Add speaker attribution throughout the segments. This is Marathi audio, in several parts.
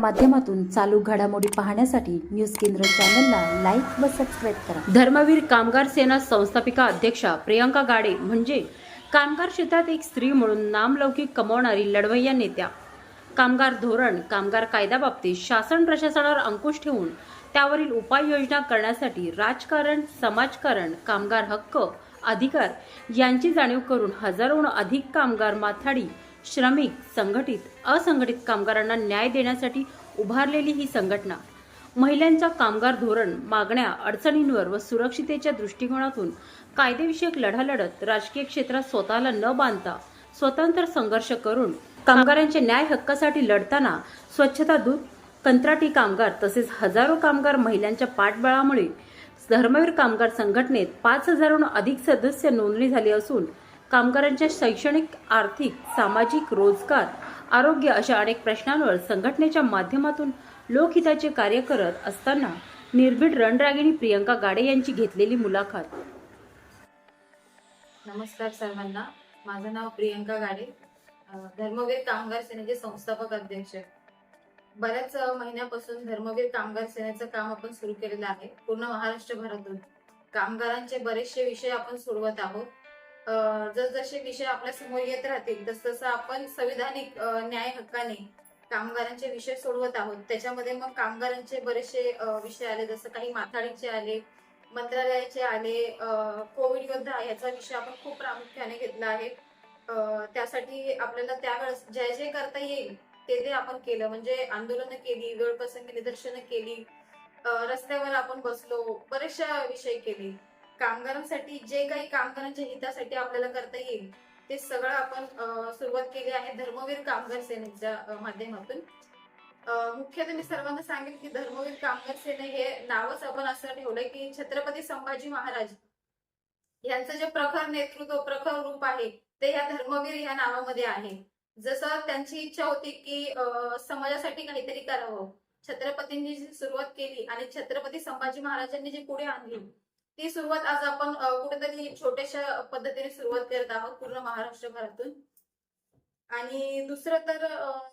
Speaker 1: माध्यमातून चालू घडामोडी पाहण्यासाठी न्यूज केंद्र चॅनलला लाईक व सबस्क्राईब करा.
Speaker 2: धर्मवीर कामगार सेना संस्थापिका अध्यक्षा प्रियंका गाडे म्हणजे कामगार क्षेत्रात एक स्त्री म्हणून नामलौकिक कमावणारी लढवय्या नेत्या. कामगार धोरण कामगार कायद्याबाबतीत शासन प्रशासनावर अंकुश ठेवून त्यावरील उपाययोजना करण्यासाठी राजकारण समाजकारण कामगार हक्क अधिकार यांची जाणीव करून हजारोहून अधिक कामगार माथाडी श्रमिक संघटित असंघटित कामगारांना न्याय देण्यासाठी उभारलेली ही संघटना महिलांच्या कामगार धोरण मागण्या अडचणींवर व सुरक्षितेच्या दृष्टिकोनातून कायदेविषयक लढा लढत राजकीय क्षेत्रात स्वतःला न बांधता स्वतंत्र संघर्ष करून कामगारांच्या न्याय हक्कासाठी लढताना स्वच्छता दूत कंत्राटी कामगार तसेच हजारो कामगार महिलांच्या पाठबळामुळे धर्मवीर कामगार संघटनेत पाच हजारहून अधिक सदस्य नोंदणी झाली असून कामगारांच्या शैक्षणिक आर्थिक सामाजिक रोजगार आरोग्य अशा अनेक प्रश्नांवर संघटनेच्या माध्यमातून लोकहिताचे कार्य करत असताना निर्भीड रणरागिणी प्रियंका गाडे यांची घेतलेली मुलाखत.
Speaker 3: नमस्कार सर्वांना. माझं नाव प्रियंका गाडे. धर्मवीर कामगार सेनेचे संस्थापक अध्यक्ष बऱ्याच महिन्यापासून धर्मवीर कामगार सेनेचं काम आपण सुरू केलेलं आहे. पूर्ण महाराष्ट्रभरातून कामगारांचे बरेचसे विषय आपण सोडवत आहोत. जसजसे विषय आपल्यासमोर येत राहतील तसतसं आपण संविधानिक न्याय हक्काने कामगारांचे विषय सोडवत आहोत. त्याच्यामध्ये मग कामगारांचे बरेचसे विषय आले जसं काही माथाडीचे आले मंत्रालयाचे आले कोविड योद्धा याचा विषय आपण खूप प्रामुख्याने घेतला आहे. त्यासाठी आपल्याला त्यावेळेस जे जे करता येईल ते ते आपण केलं. म्हणजे आंदोलनं केली वेळप्रसंगी निदर्शनं केली रस्त्यावर आपण बसलो बरेचशा विषय केले. कामगारांसाठी जे काही कामगारांच्या हितासाठी आपल्याला करता येईल ते सगळं आपण सुरुवात केली आहे धर्मवीर कामगार सेनेच्या माध्यमातून. मुख्यतः मी सर्वांना सांगेन की धर्मवीर कामगार सेने हे नावच आपण असं ठेवलंय की छत्रपती संभाजी महाराज यांचं जे प्रखर नेतृत्व प्रखर रूप आहे ते या धर्मवीर या नावामध्ये आहे. जसं त्यांची इच्छा होती की अं, समाजासाठी काहीतरी करावं. छत्रपतींनी जी सुरुवात केली आणि छत्रपती संभाजी महाराजांनी जी पुढे आणली ती सुरुवात आज आपण कुठेतरी छोट्याशा पद्धतीने सुरुवात करत आहोत पूर्ण महाराष्ट्रभरातून आणि दुसरं तर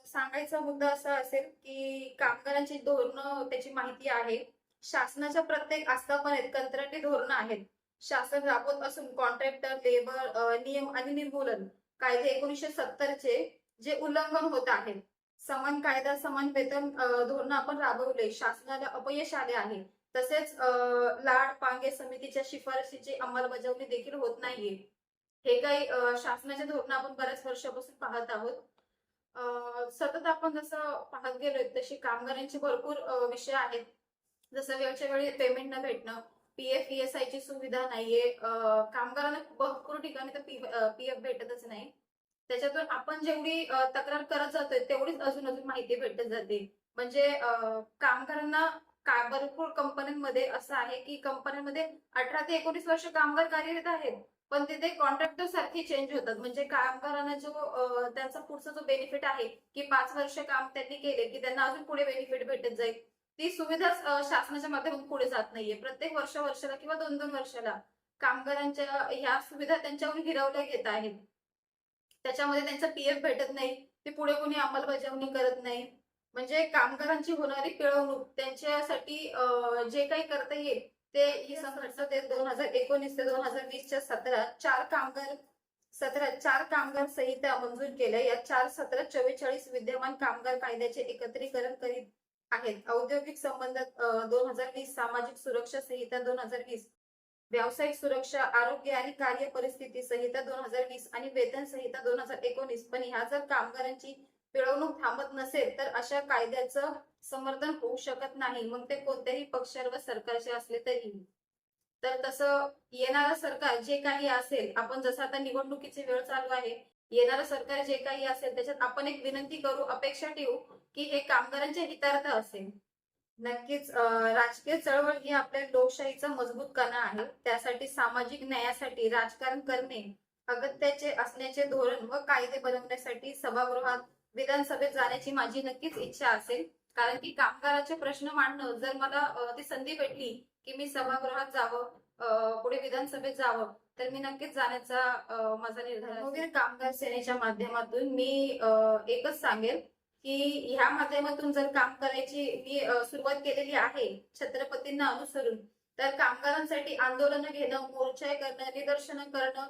Speaker 3: सांगायचा मुद्दा असा असेल की कामगारांची धोरणं त्याची माहिती आहे. शासनाच्या प्रत्येक आस्थापनेत कंत्राटी धोरणं आहेत. शासन राबवत असून कॉन्ट्रॅक्टर लेबर नियम आणि निर्मूलन कायदे एकोणीसशे सत्तरचे जे उल्लंघन होत आहे. समान कायदा समान वेतन धोरण आपण राबवले. शासनाला अपयश आले आहे. तसेच लाड पांगे समितीच्या शिफारशीची अंमलबजावणी देखील होत नाहीये. हे काही शासनाचे धोरण आपण बऱ्याच वर्षापासून पाहत आहोत. सतत आपण जसं पाहत गेलोय तशी कामगारांचे भरपूर विषय आहेत. जसं वेळच्या वेळी पेमेंट न भेटणं पीएफ ईएसआय ची सुविधा नाहीये. कामगारांना भरपूर ठिकाणी तर पीएफ भेटतच नाही. त्याच्यातून आपण जेवढी तक्रार करत जातोय तेवढीच अजून अजून माहिती भेटत जाते. म्हणजे कामगारांना का भरपूर कंपन्यांमध्ये असं आहे की कंपन्यांमध्ये अठरा ते एकोणीस वर्ष कामगार कार्यरत आहेत पण तिथे कॉन्ट्रॅक्टर सारखे चेंज होतात. म्हणजे कामगारांना जो त्यांचा पुढचा जो बेनिफिट आहे की पाच वर्ष काम त्यांनी केले की त्यांना अजून पुढे बेनिफिट भेटत जाईल. ती सुविधा शासनाच्या माध्यमातून पुढे जात नाहीये. प्रत्येक वर्ष वर्षाला किंवा दोन दोन वर्षाला कामगारांच्या ह्या सुविधा त्यांच्यावर हिरवल्या घेत आहेत. त्याच्यामध्ये त्यांचा पीएफ भेटत नाही. ते पुढे कोणी अंमलबजावणी करत नाही. म्हणजे कामगारांची होणारी पिळवणूक त्यांच्यासाठी जे काही करता येईल ते ही संघटना ते दोन हजार एकोणीस ते दोन हजार वीसच्या सत्रात चार कामगार सत्रात चार कामगार संहिता मंजूर केल्या. या चार सत्रात चव्वेचाळीस विद्यमान कामगार कायद्याचे एकत्रीकरण करीत आहेत. औद्योगिक संबंध दोन हजार वीस सामाजिक सुरक्षा संहिता दोन हजार वीस व्यावसायिक सुरक्षा आरोग्य आणि कार्य परिस्थिती संहिता दोन हजार वीस आणि वेतन संहिता दोन हजार एकोणीस. पण ह्या जर कामगारांची पिळवणूक थांबत नसेल तर अशा कायद्याचं समर्थन होऊ शकत नाही. मग ते कोणत्याही पक्षावर व सरकारचे असले तरीही तर तसं येणारं सरकार जे काही असेल आपण जसं आता निवडणुकीची वेळ चालू आहे येणारं सरकार जे काही असेल त्याच्यात आपण एक विनंती करू अपेक्षा ठेवू की हे कामगारांच्या हितार्थ असेल. नक्कीच राजकीय चळवळ ही आपल्या लोकशाहीचा मजबूत कणा आहे. त्यासाठी सामाजिक न्यायासाठी राजकारण करणे अगत्याचे असण्याचे धोरण व कायदे बनवण्यासाठी सभागृहात विधानसभेत जाण्याची माझी नक्कीच इच्छा असेल. कारण की कामगाराचे प्रश्न मांडणं जर मला ती संधी भेटली की मी सभागृहात जावं पुढे विधानसभेत जावं तर मी नक्कीच जाण्याचा माझा निर्धार कामगार सेनेच्या माध्यमातून मी अं, एकच सांगेल की ह्या माध्यमातून जर काम करायची मी सुरुवात केलेली आहे छत्रपतींना अनुसरून तर कामगारांसाठी आंदोलन घेणं मोर्चा करणं निदर्शनं करणं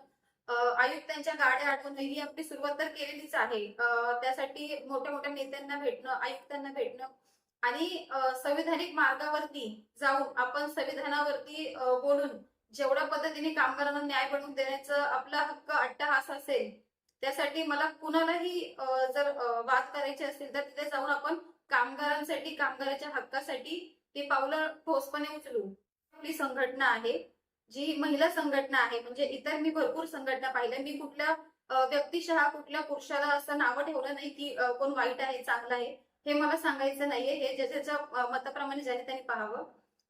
Speaker 3: आयुक्तांच्या गाड्या अडवणं ही आपली सुरुवात तर केलेलीच आहे. त्यासाठी मोठ्या मोठ्या नेत्यांना भेटणं आयुक्तांना भेटणं आणि संविधानिक मार्गावरती जाऊन आपण संविधानावरती बोलून जेवढ्या पद्धतीने कामगारांना न्याय बनवून देण्याचं आपला हक्क अट्टहास असेल त्यासाठी मला कुणालाही जर वाद करायचे असतील तर तिथे जाऊन आपण कामगारांसाठी कामगाराच्या हक्कासाठी ती पावलं ठोसपणे उचलू. आपली संघटना आहे. जी महिला संघटना आहे म्हणजे इतर मी भरपूर संघटना पाहिल्या. मी कुठल्या व्यक्तिशः कुठल्या पुरुषाला असं नावं ठेवलं नाही की कोण वाईट आहे चांगलं आहे हे मला सांगायचं नाहीये. हे ज्याच्या मताप्रमाणे ज्याने त्यांनी पाहावं.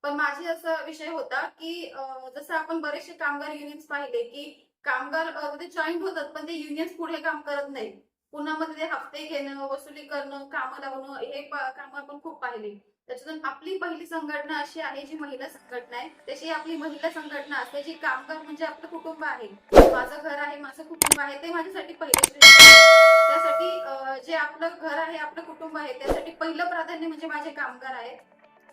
Speaker 3: पण माझी असा विषय होता की जसं आपण बरेचसे कामगार युनियन्स पाहिले की कामगार ते जॉईंट होतात पण ते युनियन्स पुढे काम करत नाही पुन्हा मध्ये ते हप्ते घेणं वसुली करणं कामं लावणं हे कामं आपण खूप पाहिले. त्याच्यातून आपली पहिली संघटना अशी आहे जी महिला संघटना आहे. तशी आपली महिला संघटना असते जी कामगार म्हणजे आपलं कुटुंब आहे. माझं घर आहे माझं कुटुंब आहे ते माझ्यासाठी पहिले त्यासाठी जे आपलं घर आहे आपलं कुटुंब आहे त्यासाठी पहिलं प्राधान्य म्हणजे माझे कामगार आहेत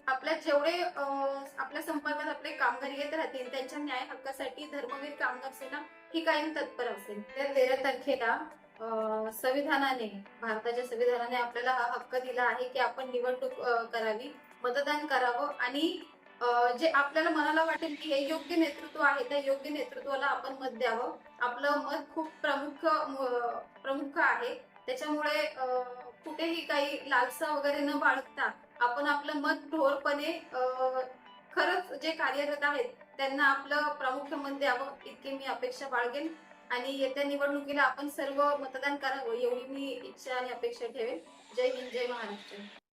Speaker 3: आपल्या जेवढे आपल्या संपर्कात आपले कामगार येत राहतील त्यांच्या न्याय हक्कासाठी धर्मवीर कामगार सेना ही कायम तत्पर असेल. तर तेरा तारखेला संविधानाने भारताच्या संविधानाने आपल्याला हा हक्क दिला आहे की आपण निवडणूक करावी मतदान करावं आणि जे आपल्याला मनाला वाटेल की हे योग्य नेतृत्व आहे त्या योग्य नेतृत्वाला आपण मत द्यावं. आपलं मत खूप प्रमुख प्रमुख आहे. त्याच्यामुळे कुठेही काही लालसा वगैरे न बाळगता आपण आपलं मत ढोरपणे खरंच जे कार्यरत आहेत त्यांना आपलं प्रामुख्य मत द्यावं इतकी मी अपेक्षा बाळगेन. आणि येत्या निवडणुकीला आपण सर्व मतदान करावं एवढी मी इच्छा आणि अपेक्षा ठेवेन. जय हिंद जय महाराष्ट्र.